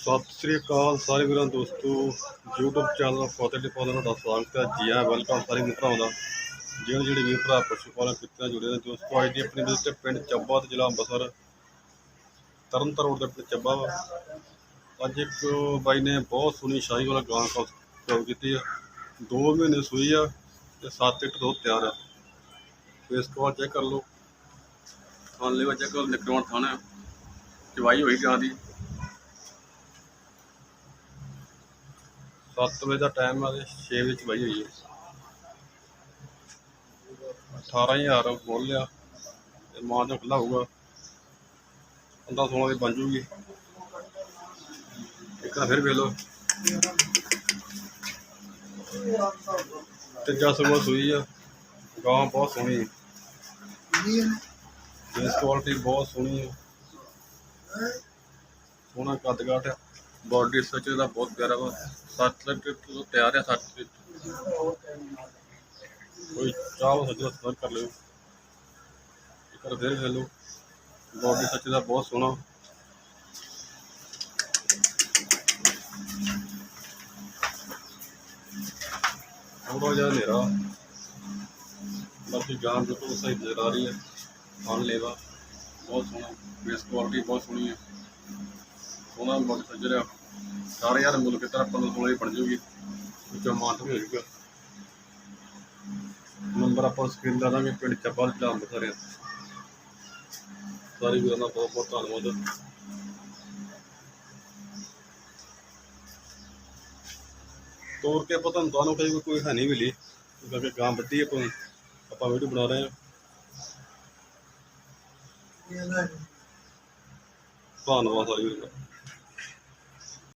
ਸਤਿ ਸ੍ਰੀ ਅਕਾਲ ਸਾਰੇ ਵੀਰਾਂ, ਦੋਸਤੋ, YouTube ਚੈਨਲ ਫਤਿਹ ਟਿਪਾਲਾ ਤੁਹਾਡਾ ਸਵਾਗਤ ਹੈ। ਜੀ ਆ ਵੈਲਕਮ ਸਾਰੇ ਵੀਰ ਭਰਾਵਾਂ ਦਾ। ਜਿਹੜੇ ਜਿਹੜੇ ਵੀਰ ਭਰਾ ਪਸ਼ੂ ਪਾਲਣ ਕਿੱਤੇ ਜੁੜੇ ਨੇ, ਦੋਸਤੋ, ਅੱਜ ਦੀ ਆਪਣੀ ਵੀਡੀਓ ਤੇ ਪਿੰਡ ਚੱਬਾ ਤੇ ਜ਼ਿਲ੍ਹਾ ਅੰਮ੍ਰਿਤਸਰ ਤਰਨਤਾਰਨ ਰੋਡ ਦੇ ਪਿੰਡ ਚੱਬਾ ਵਾ। ਅੱਜ ਇੱਕ ਬਾਈ ਨੇ ਬਹੁਤ ਸੋਹਣੀ ਸ਼ਾਹੀ ਵਾਲਾ ਗਾਂ ਕਾਲ ਕੀਤੀ ਆ। 2 ਮਹੀਨੇ ਸੂਈ ਆ ਤੇ 7 ਇੱਟ ਦੋ ਤਿਆਰ ਆ। ਫੇਸ ਕਾਲ ਚੈੱਕ ਕਰ ਲਓ। ਖਾਣ ਲਈ ਚੈੱਕ ਕਰੋ ਨਿਕਲਣ ਥਾਣਾ ਚਵਾਈ ਹੋਈ ਗਾਂ ਦੀ। 7 ਵਜੇ ਦਾ ਟਾਈਮ ਆ ਤੇ 6 ਵਜੇ ਚਵਾਈ ਹੋਈ ਹੈ 18000 ਬੋਲ ਲਿਆ ਤੇ ਮਾਂ ਦਾ ਖੁੱਲਾ ਹੋਊਗਾ। 15 16 ਦੀ ਬਣ ਜੂਗੀ। ਇੱਕ ਤਾਂ ਫਿਰ ਵੇਖ ਲੋ ਤੀਜਾ ਸਮਾਂ ਸੂਈ ਆ। ਗਾਂ ਬਹੁਤ ਸੋਹਣੀ ਹੈ ਜਿਸ ਕੁਆਲਿਟੀ ਬਹੁਤ ਸੋਹਣੀ ਹੈ ਸੋਹਣਾ ਕੱਦ ਕਾਠ ਹੈ ਬਾਡੀ ਸੱਚ ਦਾ ਬਹੁਤ ਪਿਆਰਾ ਵਾ। 7 ਲੀਟਰ ਤੋਂ ਤਿਆਰ ਹੈ 7 ਲੀਟਰ ਕੋਈ ਚਾਹੋ ਸੱਜਣਾ ਸਦਰ ਕਰ ਲਿਓ। ਇੱਕ ਵਾਰ ਫਿਰ ਵੇਖ ਲਓ। ਬਾਡੀ ਸੱਚ ਦਾ ਬਹੁਤ ਸੋਹਣਾ। ਥੋੜਾ ਜਿਹਾ ਹਨੇਰਾ। ਬਾਕੀ ਗਾਂ ਬਿਲਕੁਲ ਸਹੀ ਨਜ਼ਰ ਆ ਰਹੀ ਹੈ। ਖਾਣ ਲੇਵਾ ਬਹੁਤ ਸੋਹਣਾ। ਬੇਸ ਕੁਆਲਿਟੀ ਬਹੁਤ ਸੋਹਣੀ ਹੈ। ਸੋਹਣਾ ਮੁੱਲ ਸੱਜਰਿਆ 4000 ਮੁੱਲ ਕਿਤਨਾ ਆਪਾਂ ਨੂੰ ਸੋਹਣੀ ਬਣ ਜੂਗੀ ਵਿੱਚੋਂ ਮਾਨ ਵੀ ਹੋ ਜੂਗਾ ਨੰਬਰ ਆਪਾਂ ਸਕਰੀਨ ਲਾ ਦਾਂਗੇ, ਪਿੰਡ ਚੱਬਾ ਜ਼ਿਲ੍ਹਾ ਅੰਮ੍ਰਿਤਸਰ ਆ। ਸਾਰੇ ਵੀਰਾਂ ਦਾ ਬਹੁਤ ਬਹੁਤ ਧੰਨਵਾਦ। ਤੋਰ ਕੇ ਆਪਾਂ ਤੁਹਾਨੂੰ ਤੁਹਾਨੂੰ ਕਹੀ ਕੋਈ ਹੈ ਮਿਲੀ, ਕਿਉਂਕਿ ਗਾਂ ਬੱਤੀ ਆਪਾਂ ਆਪਾਂ ਵੀਡੀਓ ਬਣਾ ਰਹੇ ਹਾਂ। ਧੰਨਵਾਦ ਸਾਰੇ ਵੀਰਾਂ ਦਾ।